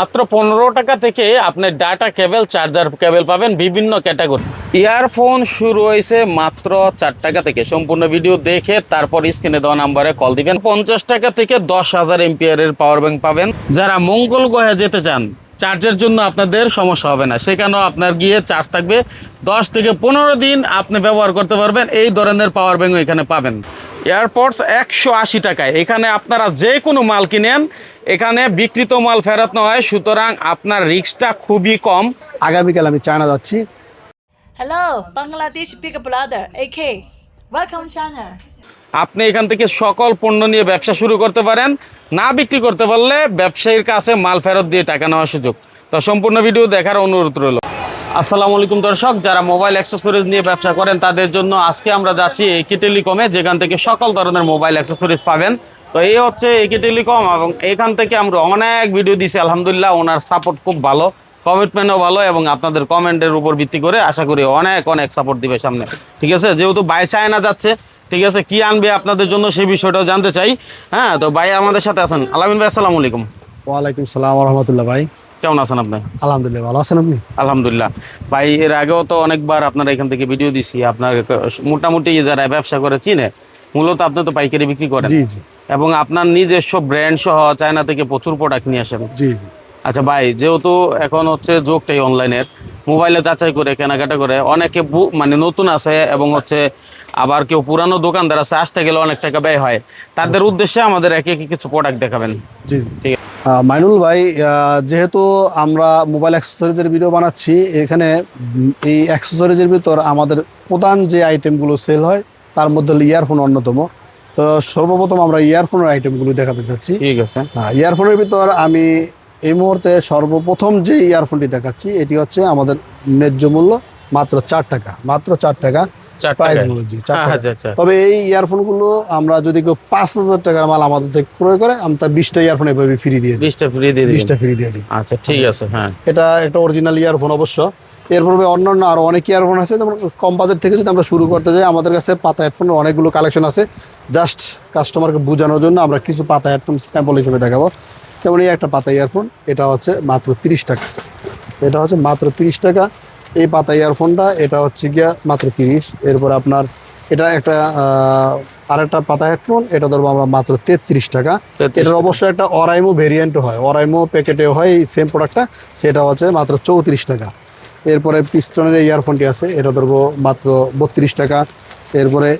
মাত্র পনেরো টাকা থেকে আপনি ডাটা কেবল, চার্জার কেবল পাবেন বিভিন্ন ক্যাটাগরি। ইয়ারফোন শুরু হয়েছে মাত্র চার টাকা থেকে। সম্পূর্ণ ভিডিও দেখে তারপর স্ক্রিনে দেওয়া নাম্বারে কল দিবেন। পঞ্চাশ টাকা থেকে দশ হাজার এমপিয়ারের পাওয়ার ব্যাংক পাবেন। যারা মঙ্গল গ্রহে যেতে চান, চার্জের জন্য আপনাদের সমস্যা হবে না। সেখানেও আপনার গিয়ে চার্জ থাকবে। দশ থেকে পনেরো দিন আপনি ব্যবহার করতে পারবেন। এই ধরনের পাওয়ার ব্যাংক এখানে পাবেন। এয়ারপডস একশো আশি টাকায়। এখানে আপনারা যে কোনো মাল কিনেন এখানে বিকৃত মাল ফেরত নয় সুতরাং আপনার রিস্কটা খুবই কম। আগামীকাল আমি চায়না যাচ্ছি। Hello China. আপনি এখান থেকে সকল পণ্য নিয়ে ব্যবসা শুরু করতে পারেন। না বিক্রি করতে পারলে ব্যবসায়ীর কাছে মাল ফেরত দিয়ে টাকা নেওয়ার সুযোগ। তো সম্পূর্ণ ভিডিও দেখার অনুরোধ রইল। আসসালামু আলাইকুম দর্শক, যারা মোবাইল অ্যাক্সেসরিজ নিয়ে ব্যবসা করেন, তাদের জন্য আজকে আমরা যাচ্ছি একি টেলিকমে যেখান থেকে সকল ধরনের মোবাইল অ্যাক্সেসরিজ পাবেন। তো এই হচ্ছে একে টেলিকম এবং এখান থেকে আমরা অনেক ভিডিও দিছি, আলহামদুলিল্লাহ ওনার সাপোর্ট খুব ভালো কমিটমেন্টও ভালো, এবং আপনাদের কমেন্টের উপর ভিত্তি করে আশা করি অনেক অনেক সাপোর্ট দিবে সামনে। ঠিক আছে? যেহেতু বাই চায়না যাচ্ছে, ঠিক আছে? কি আনবে আপনাদের জন্য সেই বিষয়টাও জানতে চাই। হ্যাঁ তো ভাই আমাদের সাথে আছেন। আলামিন ভাই, আসসালামু আলাইকুম। ওয়ালাইকুম সালাম রহমতুল্লাহ ভাই। কেমন আছেন আপনি? আলহামদুলিল্লাহ ভালো আছেন আপনি? আলহামদুলিল্লাহ। ভাই এর আগেও তো অনেকবার আপনার এখান থেকে ভিডিও দিছি। আপনার মোটামুটি যারা ব্যবসা করে চিনে মূলত আপনি তো পাইকারি বিক্রি করেন। জি জি। এবং আপনার নিজস্ব ব্র্যান্ড সহ চায়না থেকে প্রচুর প্রোডাক্ট নিয়ে আসেন। জি আচ্ছা ভাই যেহেতু এখন হচ্ছে যোগটাই অনলাইনের মোবাইলে যাচাই করে কেনাকাটা করে অনেকে মানে নতুন আছে এবং হচ্ছে আবার কেউ পুরানো দোকানদার আছে আসতে গেলে অনেক টাকা ব্যয় হয়। তাদের উদ্দেশ্যে আমাদের একে একে কিছু প্রোডাক্ট দেখাবেন। জি ঠিক আহ, মাইনুল ভাই যেহেতু আমরা মোবাইল অ্যাক্সেসরিজের ভিডিও বানাচ্ছি এখানে এই অ্যাক্সেসরিজের ভিতর আমাদের প্রধান যে আইটেমগুলো সেল হয় তার মধ্যে হলো ইয়ারফোন অন্যতম। তো সর্বপ্রথম আমরা ইয়ারফোনের আইটেমগুলো দেখাতে চাচ্ছি। ঠিক আছে। হ্যাঁ, ইয়ারফোনের ভিতর আমি এই মুহূর্তে সর্বপ্রথম যে ইয়ারফোনটি দেখাচ্ছি এটি হচ্ছে আমাদের ন্যায্য মূল্য মাত্র চার টাকা মাত্র চার টাকা। জি হ্যাঁ। আচ্ছা আচ্ছা। তবে এই ইয়ারফোনগুলো আমরা যদি কেউ পাঁচ হাজার টাকার মাল আমাদের থেকে ক্রয় করে আমি তার বিশটা ইয়ারফোন এভাবে ফ্রি দিয়ে দিই। বিশটা ফ্রি দিয়ে বিশটা ফ্রি দিয়ে দিই। আচ্ছা ঠিক আছে হ্যাঁ। এটা একটা অরিজিনাল ইয়ারফোন অবশ্য। এরপরে অন্যান্য আরও অনেক ইয়ারফোন আছে যেমন কম বাজেট থেকে যদি আমরা শুরু করতে যাই আমাদের কাছে পাতা হেডফোনের অনেকগুলো কালেকশন আছে। জাস্ট কাস্টমারকে বোঝানোর জন্য আমরা কিছু পাতা হেডফোন স্যাম্পল হিসেবে দেখাবো। যেমন এই একটা পাতা ইয়ারফোন এটা হচ্ছে মাত্র তিরিশ টাকা। এটা হচ্ছে মাত্র তিরিশ টাকা। এই পাতা ইয়ারফোনটা এটা হচ্ছে গিয়া মাত্র তিরিশ। এরপর আপনার এটা একটা আর একটা পাতা হেডফোন এটা ধরবো আমরা মাত্র তেত্রিশ টাকা। এটার অবশ্যই একটা অরাইমো ভেরিয়েন্ট হয়। অরাইমো প্যাকেটে হয় এই সেম প্রোডাক্টটা সেটা হচ্ছে মাত্র চৌত্রিশ টাকা। এরপরে পিস্টনের ইয়ারফোনটি আছে এটা ধরবো মাত্র বত্রিশ টাকা। এরপরে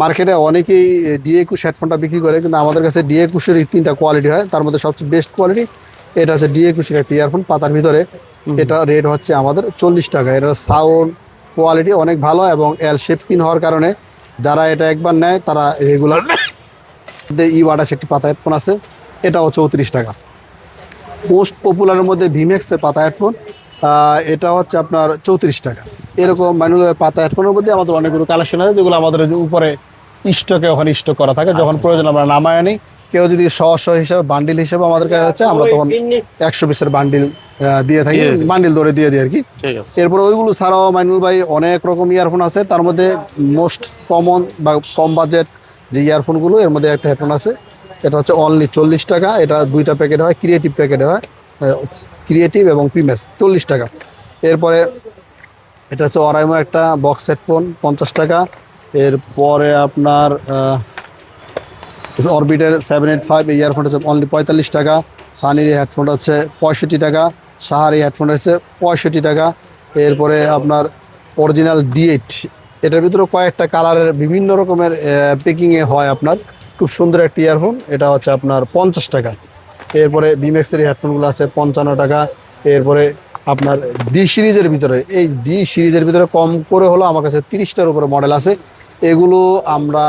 মার্কেটে অনেকেই ডিএ একুশ হেডফোনটা বিক্রি করে কিন্তু আমাদের কাছে ডি একুশের তিনটা কোয়ালিটি হয়। তার মধ্যে সবচেয়ে বেস্ট কোয়ালিটি এটা হচ্ছে ডি একুশের একটা ইয়ারফোন পাতার ভিতরে। এটা রেট হচ্ছে আমাদের চল্লিশ টাকা। এটার সাউন্ড কোয়ালিটি অনেক ভালো এবং এল শেপ পিন হওয়ার কারণে যারা এটা একবার নেয় তারা রেগুলার ই ওয়াটাস একটি পাতা হেডফোন আছে। এটাও চৌত্রিশ টাকা। মোস্ট পপুলারের মধ্যে ভিমেক্সের পাতা হেডফোন এটা হচ্ছে আপনার চৌত্রিশ টাকা। এরকম ম্যানুয়াল পাতা হেডফোনের মধ্যে আমাদের অনেকগুলো কালেকশন আছে যেগুলো আমাদের উপরে স্টকে ওখানে স্টক করা থাকে। যখন প্রয়োজন আমরা নামায় আনি কেউ যদি শহ হিসাবে বান্ডিল হিসেবে আমাদের কাছে আছে আমরা তখন একশো পিসের বান্ডিল দিয়ে থাকি। বান্ডিল ধরে দিয়ে দিই আর কি। এরপর ওইগুলো ছাড়াও মাইনুল ভাই অনেক রকম ইয়ারফোন আছে তার মধ্যে মোস্ট কমন বা কম বাজেট যে ইয়ারফোনগুলো এর মধ্যে একটা হেডফোন আছে। এটা হচ্ছে অনলি চল্লিশ টাকা এটা দুইটা প্যাকেট হয় ক্রিয়েটিভ প্যাকেটে হয় ক্রিয়েটিভ এবং পিমেস চল্লিশ টাকা। এরপরে এটা হচ্ছে অরাইমো একটা বক্স হেডফোন পঞ্চাশ টাকা। এরপরে আপনার অরবিটের সেভেন এইট ফাইভ এই ইয়ারফোনটা হচ্ছে অনলি পঁয়তাল্লিশ টাকা। সানির হেডফোনটা হচ্ছে পঁয়ষট্টি টাকা। সাহার এই হেডফোনটা হচ্ছে পঁয়ষট্টি টাকা। এরপরে আপনার অরিজিনাল ডি এইট এটার ভিতরে কয়েকটা কালারের বিভিন্ন রকমের প্যাকিংয়ে হয় আপনার। খুব সুন্দর একটি ইয়ারফোন এটা হচ্ছে আপনার পঞ্চাশ টাকা। এরপরে বিমেক্সের হেডফোনগুলো আছে পঞ্চান্ন টাকা। এরপরে আপনার ডি সিরিজের ভিতরে, এই ডি সিরিজের ভিতরে কম করে হলো আমার কাছে তিরিশটার উপরে মডেল আছে। এগুলো আমরা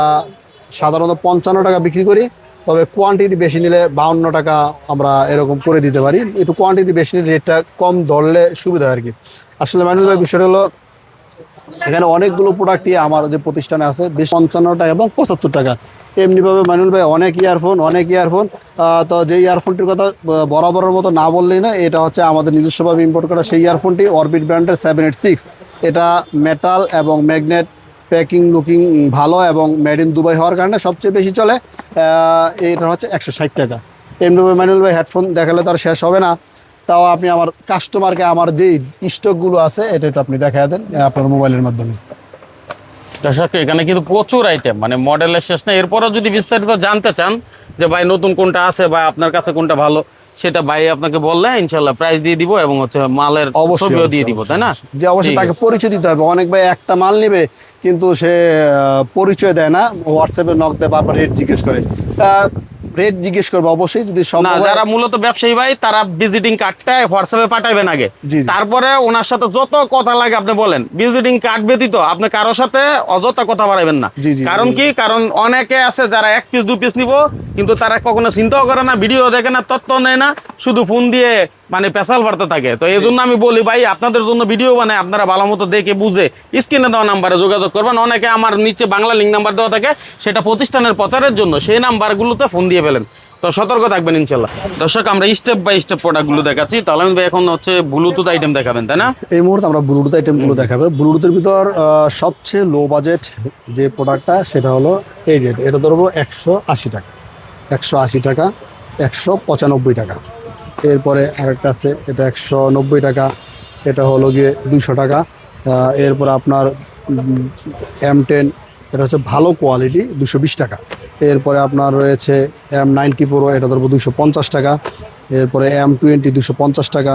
সাধারণত পঞ্চান্ন টাকা বিক্রি করি, তবে কোয়ান্টিটি বেশি নিলে বাউন্ন টাকা আমরা এরকম করে দিতে পারি। একটু কোয়ান্টিটি বেশি নিলে রেটটা কম ধরলে সুবিধা আর কি আসলে ম্যানুয়াল ভাই, বিষয়টা হলো, এখানে অনেকগুলো প্রোডাক্টই আমার যে প্রতিষ্ঠানে আছে, বেশ পঞ্চান্ন টাকা এবং পঁচাত্তর টাকা। এমনিভাবে মানুল ভাই, অনেক ইয়ারফোন অনেক ইয়ারফোন তো যে ইয়ারফোনটির কথা বরাবরের মতো না বললেই না, এটা হচ্ছে আমাদের নিজস্বভাবে ইম্পোর্ট করা সেই ইয়ারফোনটি অরবিট ব্র্যান্ডের সেভেন এইট সিক্স এটা মেটাল এবং ম্যাগনেট প্যাকিং লুকিং ভালো এবং মেড ইন দুবাই হওয়ার কারণে সবচেয়ে বেশি চলে এটা হচ্ছে একশো ষাট টাকা। এমনিভাবে ম্যানুয়াল ভাই হেডফোন দেখালে তো আর শেষ হবে না। তাও আপনি আমার কাস্টমারকে আমার যেই স্টকগুলো আছে, এটা একটু আপনি দেখা দেন আপনার মোবাইলের মাধ্যমে। দর্শক, এখানে কিন্তু প্রচুর আইটেম মানে মডেলের শেষ নেই। এরপরও যদি বিস্তারিত জানতে চান যে ভাই নতুন কোনটা আছে বা আপনার কাছে কোনটা ভালো সেটা ভাই আপনাকে বললে ইনশাল্লাহ প্রাইস দিয়ে দিব এবং হচ্ছে মালের অবশ্যই ছবিও দিয়ে দিব তাই না? যে অবশ্যই তাকে পরিচয় দিতে হবে। অনেক ভাই একটা মাল নেবে কিন্তু সে পরিচয় দেয় না হোয়াটসঅ্যাপে নক দেয় বারবার রেট জিজ্ঞেস করে। রেট জিজ্ঞেস করব অবশ্যই যদি না যারা মূলত ব্যবসায়ী ভাই তারা ভিজিটিং কার্ডটা হোয়াটসঅ্যাপে পাঠাবেন আগে। তারপরে ওনার সাথে যত কথা লাগে আপনি বলেন। ভিজিটিং কার্ড ব্যতীত আপনি কারোর সাথে অযথা কথা বাড়াবেন না। কারণ কি? কারণ অনেকে আছে যারা এক পিস দু পিস নিব কিন্তু তারা কখনো চিন্তাও করে না ভিডিও দেখে না তত্ত্ব নেয় না শুধু ফোন দিয়ে মানে পেশাল বাড়তে থাকে। তো এই জন্য আমি বলি ভাই, আপনাদের জন্য ভিডিও বানায় আপনারা ভালো মতো দেখে বুঝে স্ক্রিনে দেওয়া নাম্বারে যোগাযোগ করবেন। অনেকে আমার নিচে বাংলা লিঙ্ক নাম্বার দেওয়া থাকে, সেটা প্রতিষ্ঠানের প্রচারের জন্য সেই নাম্বারগুলোতে ফোন দিয়ে ফেলেন। তো সতর্ক থাকবেন ইনশাল্লাহ দর্শক, আমরা স্টেপ বাই স্টেপ প্রোডাক্টগুলো দেখাচ্ছি। তাহলে আমি ভাই এখন হচ্ছে ব্লুটুথ আইটেম দেখাবেন, তাই না? এই মুহূর্তে আমরা ব্লুটুথ আইটেমগুলো দেখাবে। ব্লুটুথের ভিতর সবচেয়ে লো বাজেট যে প্রোডাক্টটা সেটা হলো এই রেট এটা ধরবো একশো আশি টাকা। একশো আশি টাকা, একশো পঁচানব্বই টাকা। এরপরে আরেকটা আছে, এটা একশো নব্বই টাকা, এটা হলো গিয়ে দুশো টাকা। এরপরে আপনার এম টেন এটা হচ্ছে ভালো কোয়ালিটি দুশো টাকা। এরপরে আপনার রয়েছে এম নাইনটি প্রো এটা ধরবো দুশো টাকা। এরপরে এম টোয়েন্টি দুশো টাকা।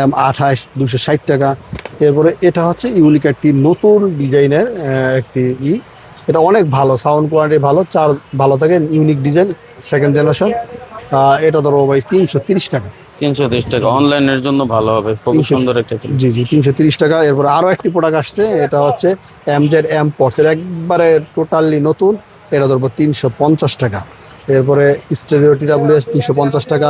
এম আঠাশ দুশো টাকা। এরপরে এটা হচ্ছে ইউনিক একটি নতুন ডিজাইনের একটি ই। এটা অনেক ভালো সাউন্ড কোয়ালিটি ভালো, চার্জ ভালো থাকে ইউনিক ডিজাইন সেকেন্ড জেনারেশন এটা ধরো ভাই তিনশো তিরিশ টাকা। তিনশো তিরিশ টাকা। অনলাইনের জন্য ভালো হবে। খুব সুন্দর একটা জি জি তিনশো তিরিশ টাকা। এরপর আরও একটি প্রোডাক্ট আসছে এটা হচ্ছে এম জেড এম পটস এটা একবারে টোটালি নতুন। এটা ধরবো তিনশো পঞ্চাশ টাকা। এরপরে স্টেরিও টিডাব্লিউএস দুশো পঞ্চাশ টাকা।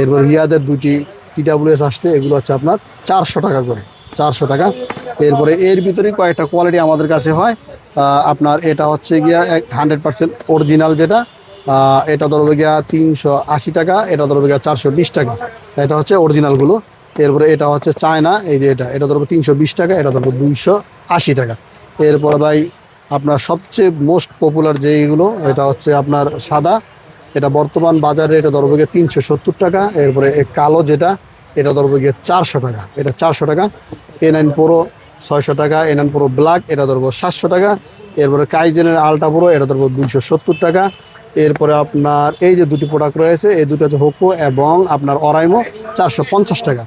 এরপর রিয়াদের দুটি টিডাব্লিউএস আসছে। এগুলো হচ্ছে আপনার চারশো টাকা করে। চারশো টাকা। এরপরে এর ভিতরেই কয়েকটা কোয়ালিটি আমাদের কাছে হয়। আপনার এটা হচ্ছে গিয়া হান্ড্রেড পার্সেন্ট অরিজিনাল যেটা। এটা ধরবে গিয়া তিনশো আশি টাকা, এটা ধরবে গিয়া চারশো বিশ টাকা। এটা হচ্ছে অরিজিনালগুলো এরপরে এটা হচ্ছে চায়না, এই যে এটা। এটা ধরবো তিনশো বিশ টাকা, এটা ধরবো দুইশো আশি টাকা। এরপরে ভাই, আপনার সবচেয়ে মোস্ট পপুলার যেইগুলো, এটা হচ্ছে আপনার সাদা। এটা বর্তমান বাজারে এটা ধরবো গিয়ে তিনশো সত্তর টাকা। এরপরে এই কালো যেটা, এটা ধরবো গিয়ে চারশো টাকা। এটা চারশো টাকা। এ নাইন প্রো ছয়শো টাকা এ নাইন প্রো ব্ল্যাক এটা ধরবো সাতশো টাকা। এরপরে কাইজেনের আলটা প্রো এটা ধরবো দুইশো সত্তর টাকা। এরপরে আপনার এই যে দুটি প্রোডাক্ট রয়েছে, এই দুটো হচ্ছে হোকো এবং আপনার অরাইমো চারশো পঞ্চাশ টাকা।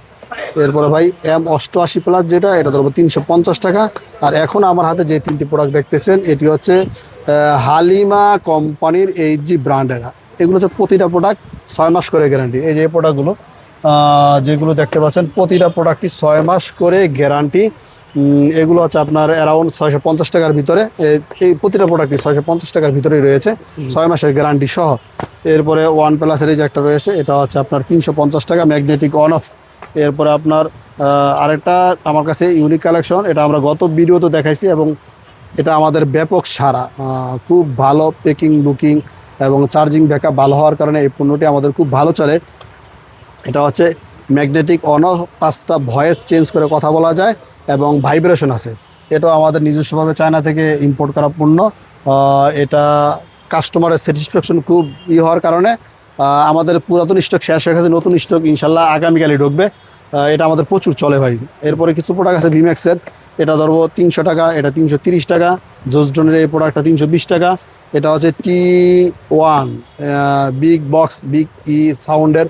এরপরে ভাই এম অষ্টআশি প্লাস যেটা, এটা ধরবো তিনশো পঞ্চাশ টাকা। আর এখন আমার হাতে যে তিনটি প্রোডাক্ট দেখতেছেন, এটি হচ্ছে হালিমা কোম্পানির এই জি ব্র্যান্ডের। এগুলো হচ্ছে প্রতিটা প্রোডাক্ট ছয় মাস করে গ্যারান্টি এই যে প্রোডাক্টগুলো যেগুলো দেখতে পাচ্ছেন, প্রতিটা প্রোডাক্টই ছয় মাস করে গ্যারান্টি এগুলো হচ্ছে আপনার অ্যারাউন্ড ছয়শো পঞ্চাশ টাকার ভিতরে। এই প্রতিটা প্রোডাক্টই ছয়শো পঞ্চাশ টাকার ভিতরেই রয়েছে ছয় মাসের গ্যারান্টি সহ। এরপরে ওয়ান প্লাসের এই যে একটা রয়েছে এটা হচ্ছে আপনার তিনশো পঞ্চাশ টাকা ম্যাগনেটিক অন অফ এরপরে আপনার আরেকটা আমার কাছে ইউনিক কালেকশন এটা আমরা গত ভিডিওতে দেখাইছি এবং এটা আমাদের ব্যাপক সারা খুব ভালো পেকিং লুকিং এবং চার্জিং ব্যাকআপ ভালো হওয়ার কারণে এই পণ্যটি আমাদের খুব ভালো চলে। এটা হচ্ছে ম্যাগনেটিক অন পাঁচটা ভয়েস চেঞ্জ করে কথা বলা যায় এবং ভাইব্রেশন আছে। এটাও আমাদের নিজস্বভাবে চায়না থেকে ইম্পোর্ট করা পণ্য। এটা কাস্টমারের স্যাটিসফ্যাকশন খুব ই হওয়ার কারণে আমাদের পুরাতন স্টক শেষ হয়ে গেছে, নতুন স্টক ইনশাল্লাহ আগামীকালই ঢুকবে। এটা আমাদের প্রচুর চলে ভাই। এরপরে কিছু প্রোডাক্ট আছে ভিম্যাক্সের এটা ধরবো তিনশো টাকা, এটা তিনশো তিরিশ টাকা জোসডনের এই প্রোডাক্টটা তিনশো বিশ টাকা। এটা হচ্ছে T one big box big E সাউন্ডের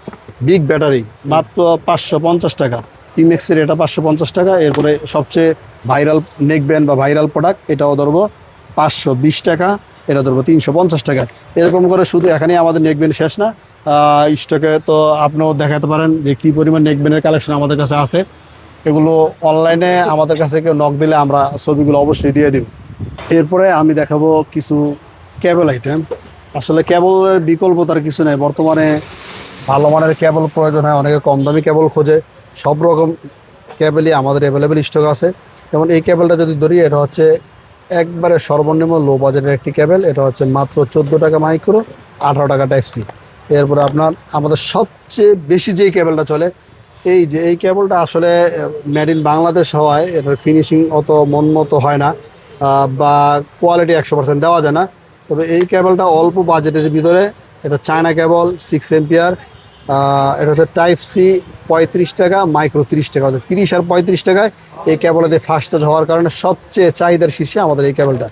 বিগ ব্যাটারি মাত্র পাঁচশো পঞ্চাশ টাকা। পিমেক্সের এটা পাঁচশো পঞ্চাশ টাকা, এরপরে সবচেয়ে ভাইরাল নেক ব্যান্ড বা ভাইরাল প্রোডাক্ট এটাও ধরবো পাঁচশো বিশ টাকা, এটা ধরবো তিনশো পঞ্চাশ টাকা। এরকম করে শুধু এখানেই আমাদের নেক ব্যান্ড শেষ না। স্টকে তো আপনিও দেখাতে পারেন যে কী পরিমাণ নেক ব্যান্ডের কালেকশন আমাদের কাছে আছে। এগুলো অনলাইনে আমাদের কাছে কেউ নক দিলে আমরা ছবিগুলো অবশ্যই দিয়ে দিব। এরপরে আমি দেখাবো কিছু ক্যাবল আইটেম আসলে ক্যাবলের বিকল্প তার কিছু নেই। বর্তমানে ভালো মানের কেবল প্রয়োজন হয়, অনেকে কম দামি কেবল খোঁজে। সব রকম কেবলই আমাদের অ্যাভেলেবেল স্টক আছে। যেমন এই কেবলটা যদি ধরি, এটা হচ্ছে একবারে সর্বনিম্ন লো বাজেটের একটি কেবল। এটা হচ্ছে মাত্র চোদ্দ টাকা মাইক্রো আঠারো টাকা টাইপ এরপরে আপনার, আমাদের সবচেয়ে বেশি যেই কেবলটা চলে, এই যে এই কেবলটা আসলে মেড ইন বাংলাদেশ হওয়ায়, এটার ফিনিশিং অত মন মতো হয় না বা কোয়ালিটি একশো পার্সেন্ট দেওয়া যায় না। তবে এই কেবলটা অল্প বাজেটের ভিতরে এটা চায়না কেবল সিক্স এম্পিয়ার এটা হচ্ছে টাইপ সি পঁয়ত্রিশ টাকা মাইক্রো তিরিশ টাকা অর্থাৎ তিরিশ আর পঁয়ত্রিশ টাকায় এই কেবলতে ফাস্ট চার্জ হওয়ার কারণে সবচেয়ে চাহিদার শীর্ষে আমাদের এই কেবলটা।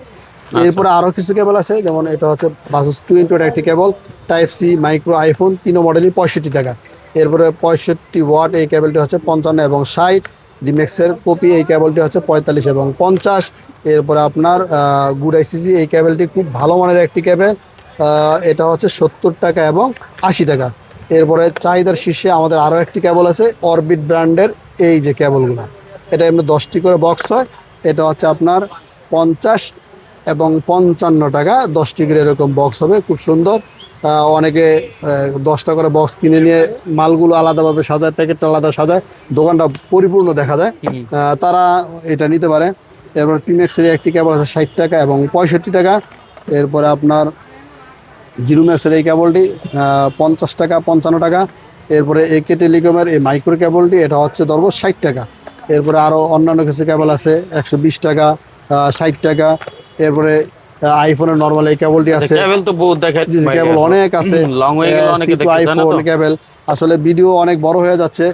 এরপরে আরও কিছু কেবল আছে যেমন এটা হচ্ছে বাসুস টু ইন্টু একটি cable type C micro iPhone তিনও মডেলই পঁয়ষট্টি টাকা। এরপরে পঁয়ষট্টি ওয়াট এই কেবলটি হচ্ছে পঞ্চান্ন এবং ষাট। ডিমেক্সের কপি এই কেবলটি হচ্ছে পঁয়তাল্লিশ এবং পঞ্চাশ। এরপরে আপনার গুড আইসিসি এই কেবলটি খুব ভালো মানের একটি আহ, এটা হচ্ছে সত্তর টাকা এবং আশি টাকা। এরপরে চাহিদার শীর্ষে আমাদের আরও একটি কেবল আছে অরবিট ব্র্যান্ডের এই যে কেবলগুলো এটা এমনি দশটি করে বক্স হয় এটা হচ্ছে আপনার পঞ্চাশ এবং পঞ্চান্ন টাকা দশটি করে এরকম বক্স হবে খুব সুন্দর। অনেকে দশটা করে বক্স কিনে নিয়ে মালগুলো আলাদাভাবে সাজায় প্যাকেটটা আলাদা সাজায় দোকানটা পরিপূর্ণ দেখা যায়। তারা এটা নিতে পারে। এরপর টিমেক্সের একটি কেবল আছে ষাট টাকা এবং পঁয়ষট্টি টাকা। এরপরে আপনার জিরো ম্যাক্সের এই কেবলটি পঞ্চাশ টাকা পঞ্চান্ন টাকা। এরপরে একে টেলিকমের এই মাইক্রো কেবলটি এটা হচ্ছে ধরবো ষাট টাকা। এরপরে আরও অন্যান্য কিছু কেবল আছে একশো বিশ টাকা ষাট টাকা। এরপরে আইফোনের নর্মাল এই কেবলটি আছে। কেবল তো বহুত দেখে কেবল অনেক আছে। লং হয়ে গেলে অনেকে দেখতে আইফোন কেবল আসলে ভিডিও অনেক বড় হয়ে যাচ্ছে।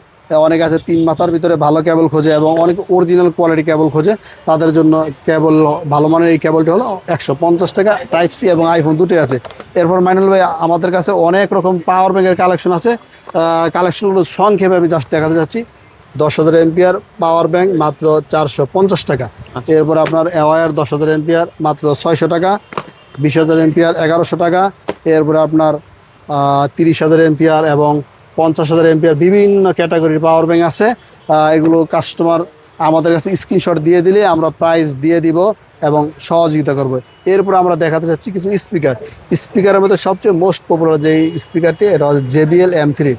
অনেক আছে তিন মাথার ভিতরে ভালো কেবল খোঁজে এবং অনেক অরিজিনাল কোয়ালিটি কেবল খোঁজে। তাদের জন্য কেবল ভালো মানের এই কেবলটি হলো একশো পঞ্চাশ টাকা টাইপ সি এবং আইফোন দুটোই আছে। এরপর মাইনুল ভাই আমাদের কাছে অনেক রকম পাওয়ার ব্যাংকের কালেকশন আছে। কালেকশনগুলো সংক্ষেপে আমি জাস্ট দেখাতে যাচ্ছি। দশ হাজার এমপিআর পাওয়ার ব্যাংক মাত্র চারশো পঞ্চাশ টাকা। এরপর আপনার অ্যাওয়ার দশ হাজার এমপিআর মাত্র ছয়শো টাকা বিশ হাজার এমপিআর এগারোশো টাকা এরপরে আপনার তিরিশ হাজার এমপিআর এবং পঞ্চাশ হাজার এমপিআর বিভিন্ন ক্যাটাগরির পাওয়ার ব্যাংক আছে। এগুলো কাস্টমার আমাদের কাছে স্ক্রিনশট দিয়ে দিলে আমরা প্রাইস দিয়ে দিব এবং সহযোগিতা করব। এরপর আমরা দেখাতে চাচ্ছি কিছু স্পিকার স্পিকারের মধ্যে সবচেয়ে মোস্ট পপুলার যে স্পিকারটি এটা হচ্ছে জেবিএল এম থ্রি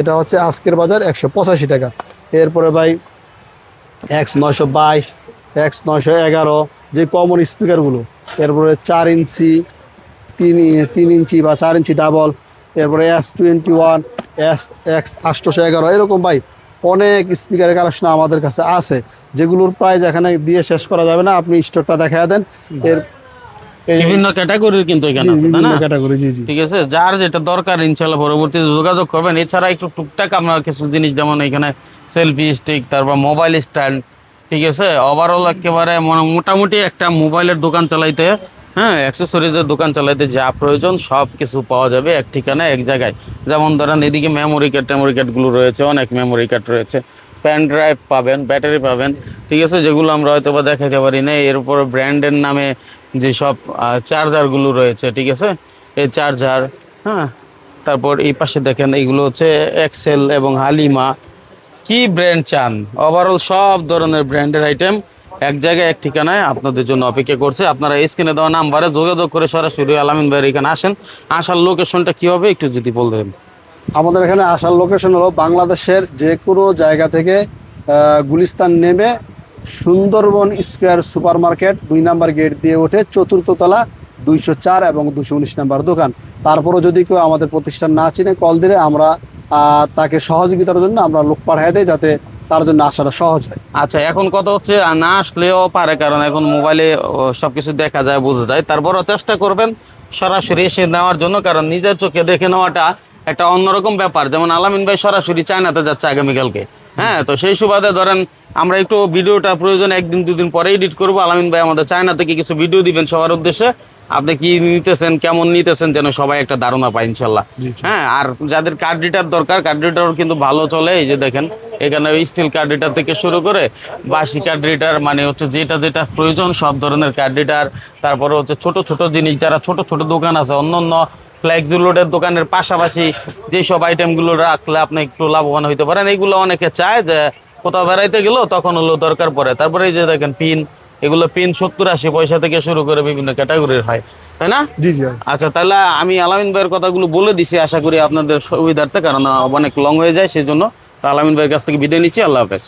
এটা হচ্ছে আজকের বাজার একশো পঁচাশি টাকা। এরপরে ভাই এক্স নয়শো বাইশ এক্স নয়শো এগারো যে কমন স্পিকারগুলো এরপরে চার ইঞ্চি তিন তিন ইঞ্চি বা চার ইঞ্চি ডাবল এরপরে S twenty one S X আটশোশো এগারো এরকম ভাই অনেক স্পিকারের কালেকশন আমাদের কাছে আছে যেগুলোর প্রাইস এখানে দিয়ে শেষ করা যাবে না আপনি স্টকটা দেখা দেন। এর বিভিন্ন ক্যাটাগরির কিন্তু এখানে আছে তাই না? ক্যাটাগরি জি জি। ঠিক আছে যার যেটা দরকার ইনশাল্লাহ পরবর্তীতে যোগাযোগ করবেন। এছাড়া একটু টুকটাক আপনার কিছু জিনিস যেমন এখানে সেলফি স্টিক, তারপর মোবাইল স্ট্যান্ড, ঠিক আছে? ওভারঅল একেবারে মোটামুটি একটা মোবাইলের দোকান চালাইতে হ্যাঁ অ্যাক্সেসরিজের দোকান চালাইতে যা প্রয়োজন সব কিছু পাওয়া যাবে এক ঠিকানায়, এক জায়গায়। যেমন ধরেন এদিকে মেমোরি কার্ড টেমোরি কার্ডগুলো রয়েছে, অনেক মেমোরি কার্ড রয়েছে। প্যান ড্রাইভ পাবেন ব্যাটারি পাবেন, ঠিক আছে? যেগুলো আমরা হয়তো বা দেখাতে পারি না এর উপর ব্র্যান্ডের নামে যেসব চার্জারগুলো রয়েছে, ঠিক আছে? এই চার্জার হ্যাঁ? তারপর এই পাশে দেখেন এইগুলো হচ্ছে এক্সেল এবং হালিমা কি ব্র্যান্ড চান? ওভারঅল সব ধরনের ব্র্যান্ডের আইটেম এক জায়গায়, এক ঠিকানায় আপনাদের জন্য অপেক্ষা করছে। আপনারা স্ক্রিনে দেওয়া নাম্বারে যোগাযোগ করে সরাসরি আলামিন ভাইয়ের এখানে আসেন। আসার লোকেশনটা কি হবে একটু যদি বলতেন আমাদের এখানে আসার লোকেশন হলো বাংলাদেশের যে কোনো জায়গা থেকে গুলিস্তান নেমে সুন্দরবন স্কোয়ার সুপার মার্কেট দুই নাম্বার গেট দিয়ে ওঠে চতুর্থতলা দুইশো চার এবং দুশো উনিশ নাম্বার দোকান। তারপরও যদি কেউ আমাদের প্রতিষ্ঠান না চিনে কল দিলে আমরা তাকে সহযোগিতার জন্য আমরা লোক পাঠিয়ে দেয় যাতে তার জন্য আসাটা সহজ হয়। আচ্ছা এখন কথা হচ্ছে না আসলেও পারে, কারণ এখন মোবাইলে সব কিছু দেখা যায়, বোঝা যায়। তারপরও চেষ্টা করবেন সরাসরি এসে নেওয়ার জন্য, কারণ নিজের চোখে দেখে নেওয়াটা একটা অন্যরকম ব্যাপার। যেমন আলামিন ভাই সরাসরি চায়নাতে যাচ্ছে আগামীকালকে। হ্যাঁ তো সেই সুবাদে ধরেন, আমরা একটু ভিডিওটা প্রয়োজন একদিন, দুদিন পরে এডিট করব। আলামিন ভাই আমাদের চায়না থেকে কিছু ভিডিও দিবেন সবার উদ্দেশ্যে। আপনি কি নিতেছেন কেমন নিতেছেন যেন সবাই একটা ধারণা পায় ইনশাল্লাহ। হ্যাঁ আর যাদের কার্ড রিটার দরকার কার্ড রিটারও কিন্তু ভালো চলে এই যে দেখেন এখানে স্টিল কার্ড রিটার থেকে শুরু করে বাসি কার্ড রিটার মানে হচ্ছে যেটা যেটা প্রয়োজন সব ধরনের কার্ড রিটার তারপরে হচ্ছে ছোট ছোট জিনিস যারা ছোট ছোট দোকান আছে অন্য অন্য ফ্লেক্সিলোডের দোকানের পাশাপাশি যেসব আইটেমগুলো রাখলে আপনি একটু লাভবান হইতে পারেন এইগুলো অনেকে চায় যে কোথাও বেড়াইতে গেলো তখন হলো দরকার পড়ে। তারপরে এই যে দেখেন পিন এগুলো পেন সত্তর আশি পয়সা থেকে শুরু করে বিভিন্ন ক্যাটাগরির হয় তাই না? জি জি আচ্ছা তাহলে আমি আলামিন ভাইয়ের কথাগুলো বলে দিছি আশা করি আপনাদের সুবিধার্থে কারণ অনেক লং হয়ে যায় সেজন্য আলামিন ভাইয়ের কাছ থেকে বিদায় নিচ্ছি আল্লাহ হাফেজ।